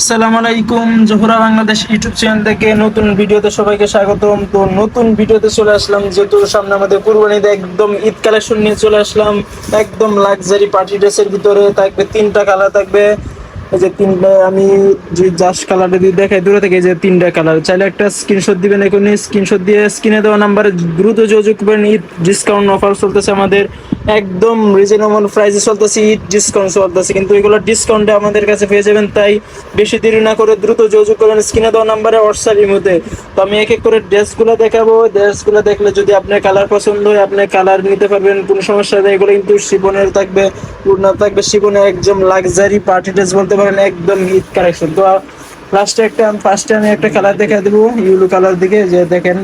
আসসালামু আলাইকুম, Zohra Bangladesh YouTube channel থেকে নতুন ভিডিওতে সবাইকে স্বাগতম। তো নতুন ভিডিওতে চলে আসলাম, যেহেতু সামনে আমাদের কুরবানিতে একদম ঈদ কালেকশন নিয়ে চলে আসলাম। একদম লাক্সারি পার্টি ড্রেসের ভিতরে থাকবে, তিনটা কালার থাকবে। এই যে তিনটা আমি যে জাস কালারটা দিয়ে দেখাই, দূরে থেকে যে তিনটা কালার চাইলে একটা স্ক্রিনশট দিবেন এখনই স্ক্রিনশট দিয়ে স্ক্রিনে দেওয়া নাম্বারে দ্রুত যোগাযোগ করবেন, ঈদ ডিসকাউন্ট অফার চলতেছে আমাদের, একদম রিজনেবল প্রাইসে চলতেছে, ঈদ ডিসকাউন্ট চলতেছে, কিন্তু এগুলো ডিসকাউন্টে আমাদের কাছে পেয়ে যাবেন, তাই বেশি দেরি না করে দ্রুত যোগাযোগ করবেন স্ক্রিনে দেওয়া নাম্বারে হোয়াটসঅ্যাপ ইমোতে তো আমি এক এক করে ড্রেসগুলো দেখাবো ড্রেসগুলো দেখলে যদি আপনার কালার পছন্দ হয়, আপনি কালার নিতে পারবেন, কোনো সমস্যা নেই, এগুলো কিন্তু শিবনের থাকবে পূর্ণা থাকবে, শিবনের একদম লাক্সারি পার্টি ড্রেস বলতে পারেন একদম ঈদ কালেকশন তো লাস্টে একটা ফার্স্টে আমি একটা কালার দেখা দেবো ইউলো কালার দিকে, যে দেখেন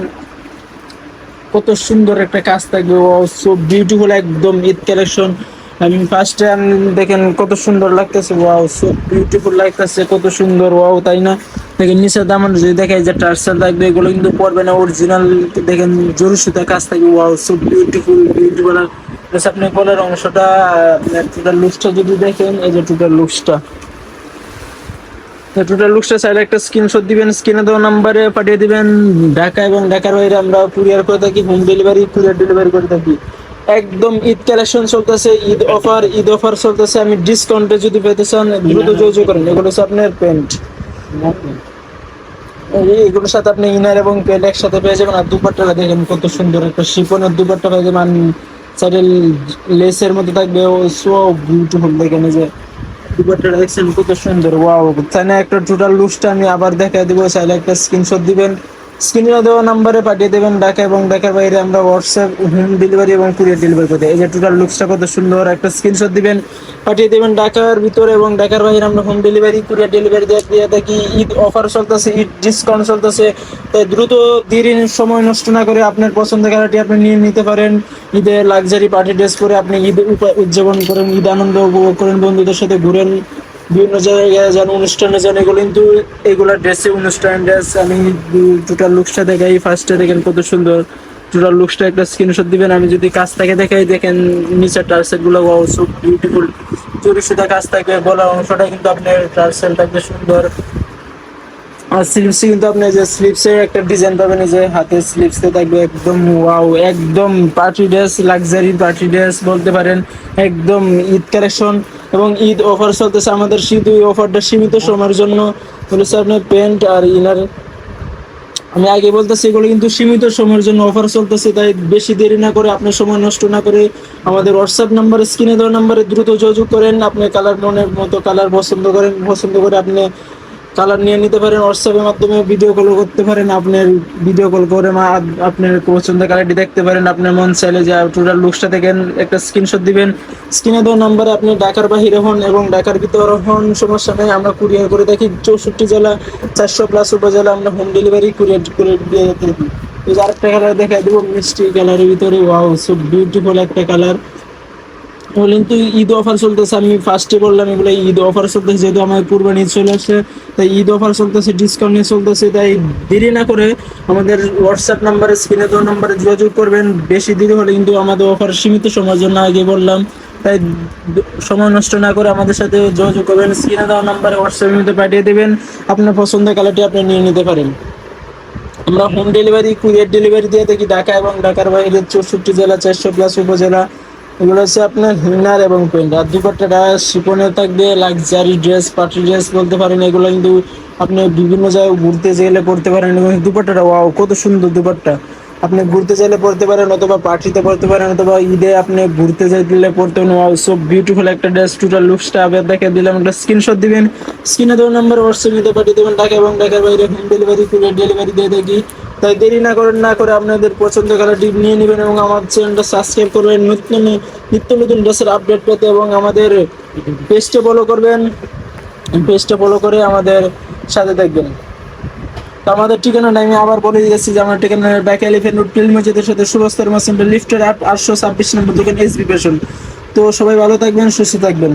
কত সুন্দর একটা কাজ থাকবে। ও সো বিউটিফুল একদম ঈদ কালেকশন আমি ফার্স্ট টাইম দেখেন কত সুন্দর লাগতেছে। ওয়াও সো বিউটিফুল লাগতেছে, কত সুন্দর। ওয়াও তাই না? দেখেন নিচের দাম যদি দেখাই যে টার্সেল থাকবে, এগুলো কিন্তু পড়বে না। অরিজিনাল দেখেন জরুরি সুতা কাজ থাকবে। ওয়াও সো বিউটিফুল বিউটিফুল আপনি বলার অংশটা টোটাল লুকসটা যদি দেখেন, এই যে টোটাল লুকসটা টোটাল লুকসটা চাইলে একটা স্ক্রিনশট দিবেন স্ক্রিনে দেওয়া নাম্বারে পাঠিয়ে দিবেন। ঢাকা এবং ঢাকার বাইরে আমরা কুরিয়ার করে থাকি হোম ডেলিভারি কুরিয়ার ডেলিভারি করে থাকি। একদম ঈদ কালেকশন চলতেছে, ঈদ অফার ঈদ অফার চলতেছে। আমি ডিসকাউন্টে যদি পেতে চান, দ্রুত যোগাযোগ করেন। এগুলো হচ্ছে আপনার প্যান্ট এগুলোর সাথে আপনি ইনার এবং প্যান্ট একসাথে পেয়ে যাবেন। আর দুপাট্টাটা দেখেন কত সুন্দর একটা শিপনের দুপাট্টা পেয়ে যাবেন। সাইডে লেসের মধ্যে থাকবে, ও সো বিউটিফুল দেখেন যে। দুপাট্টাটা দেখছেন? কত সুন্দর, ওয়াও। তাহলে একটা টোটাল লুকসটা আমি আবার দেখাই দিব, চাইলে একটা স্ক্রিনশট দিবেন। স্ক্রিনে দেওয়া নাম্বারে পাঠিয়ে দেবেন ঢাকা এবং ঢাকার বাইরে আমরা হোয়াটসঅ্যাপ হোম ডেলিভারি এবং কুরিয়ার ডেলিভারি করে দিই। এই যে টোটাল লুকসটা কত সুন্দর, একটা স্ক্রিনশট দিবেন, পাঠিয়ে দেবেন ঢাকার ভিতরে এবং ঢাকার বাইরে আমরা হোম ডেলিভারি কুরিয়ার ডেলিভারি দিয়ে থাকি ঈদ অফার চলতেছে, ঈদ ডিসকাউন্ট চলতেছে। তাই দ্রুত দেরির সময় নষ্ট না করে আপনার পছন্দের খেলাটি আপনি নিয়ে নিতে পারেন। ঈদে লাক্সারি পার্টি ড্রেস করে আপনি ঈদ উদযাপন করেন, ঈদ আনন্দ উপভোগ করেন, বন্ধুদের সাথে ঘুরেন। বিভিন্ন জায়গায় যান অনুষ্ঠানে যান এগুলো কিন্তু এগুলা ড্রেসে অনুষ্ঠান, ড্রেস আমি টোটাল লুকসটা দেখাই ফার্স্টে দেখেন কত সুন্দর। টোটাল লুকসটা একটা স্ক্রিনশট দিবেন, আমি যদি কাজ থেকে দেখাই, দেখেন নিচের টার্সেলগুলো সো বিউটিফুল চুরি সুতা কাজ থাকবে গলার অংশটা কিন্তু আপনার টার্সেল থাকবে সুন্দর। আর স্লিপস কিন্তু আপনি যে স্লিপসের একটা ডিজাইন পাবেন যে হাতে স্লিপসে থাকবে একদম ওয়াও একদম party dress luxury party dress বলতে পারেন, একদম ঈদ কালেকশন এবং ঈদ অফার চলতেছে। আমাদের শীত ওই অফারটা সীমিত সময়ের জন্য। আপনার প্যান্ট আর ইনার আমি আগে বলতেছি, এগুলো কিন্তু সীমিত সময়ের জন্য অফার চলতেছে। তাই বেশি দেরি না করে আপনার সময় নষ্ট না করে আমাদের হোয়াটসঅ্যাপ নাম্বার স্ক্রিনে দেওয়া নাম্বারে দ্রুত যোগাযোগ করেন। আপনি কালার মনের মতো কালার পছন্দ করেন, পছন্দ করে আপনি কালার নিয়ে নিতে পারেন হোয়াটসঅ্যাপের মাধ্যমে ভিডিও কল করতে পারেন, আপনার ভিডিও কল করে মা, আপনার পছন্দের কালারটি দেখতে পারেন, আপনার মন চাইলে যে টোটাল লুকসটা দেখেন, একটা স্ক্রিনশট দিবেন। স্ক্রিনে দেওয়া নাম্বারে আপনি ঢাকার বাহিরে হন এবং ঢাকার ভিতরে হন, সমস্যা নেই, আমরা কুরিয়ার করে দেখি। চৌষট্টি জেলা, চারশো প্লাস উপজেলা, আমরা হোম ডেলিভারি কুরিয়ার করে দিয়ে এই আরেকটা কালার দেখা দেবো, মিষ্টি কালারের ভিতরে ওয়াও সো বিউটিফুল একটা কালার এগুলো কিন্তু ঈদ অফার চলতেছে, আমি ফার্স্টে বললাম, এগুলো ঈদ অফার চলতেছে, যেহেতু আমার কুরবানি চলে আসছে, তাই ঈদ অফার চলতেছে ডিসকাউন্ট নিয়ে চলতেছে, তাই দেরি না করে আমাদের হোয়াটসঅ্যাপ নাম্বারে স্ক্রিনে দেওয়া নাম্বারে যোগাযোগ করবেন। বেশি দেরি হলে কিন্তু আমাদের অফার সীমিত সময়ের জন্য আগে বললাম, তাই সময় নষ্ট না করে আমাদের সাথে যোগাযোগ করবেন স্ক্রিনে দেওয়া নাম্বারে হোয়াটসঅ্যাপের মধ্যে পাঠিয়ে দেবেন, আপনার পছন্দের কালারটি আপনি নিয়ে নিতে পারেন। আমরা হোম ডেলিভারি কুরিয়ার ডেলিভারি দিয়ে থাকি ঢাকা এবং ঢাকার বাইরে চৌষট্টি জেলা, চারশো প্লাস উপজেলা। এগুলো হচ্ছে আপনার হিনার এবং প্যান্ট আর দুপাট্টাটা শিপনে থাকবে লাক্সারি ড্রেস পার্টি ড্রেস বলতে পারেন, এগুলো কিন্তু আপনি বিভিন্ন জায়গায় ঘুরতে গেলে পড়তে পারেন এবং দুপাট্টাটা ওয়াও কত সুন্দর দুপাট্টা। আপনি ঘুরতে চাইলে পড়তে পারেন অথবা পার্টিতে পড়তে পারেন অথবা ঈদে আপনি ঘুরতে চাইলে পড়তে পারেন। ওয়াও সো বিউটিফুল একটা ড্রেস টোটাল লুকসটা আবার দেখে দিলাম, একটা স্ক্রিনশট দিবেন। স্ক্রিনে দেওয়ার নাম্বার হোয়াটসঅ্যাপে পাঠিয়ে দেবেন ঢাকা এবং ঢাকার বাইরে হোম ডেলিভারি কুরিয়ার ডেলিভারি দিয়ে থাকি। তাই দেরি না করেন, না করে আপনাদের পছন্দ কালারটি নিয়ে নেবেন এবং আমার চ্যানেলটা সাবস্ক্রাইব করবেন। নিত্য নিত্য নতুন ড্রেসের আপডেট পেতে এবং আমাদের পেজটা ফলো করবেন, পেজটা ফলো করে আমাদের সাথে দেখবেন তো আমাদের ঠিকানাটা আমি আবার বলে দিয়েছি যে আমার ঠিকানা ব্যাক এলিফেন্ট রোড পিল মসজিদের সাথে সুবস্তার মাসেন্টার লিফটের আট আটশো ছাব্বিশ নম্বর দোকান এসবি পেশন তো সবাই ভালো থাকবেন, সুস্থ থাকবেন।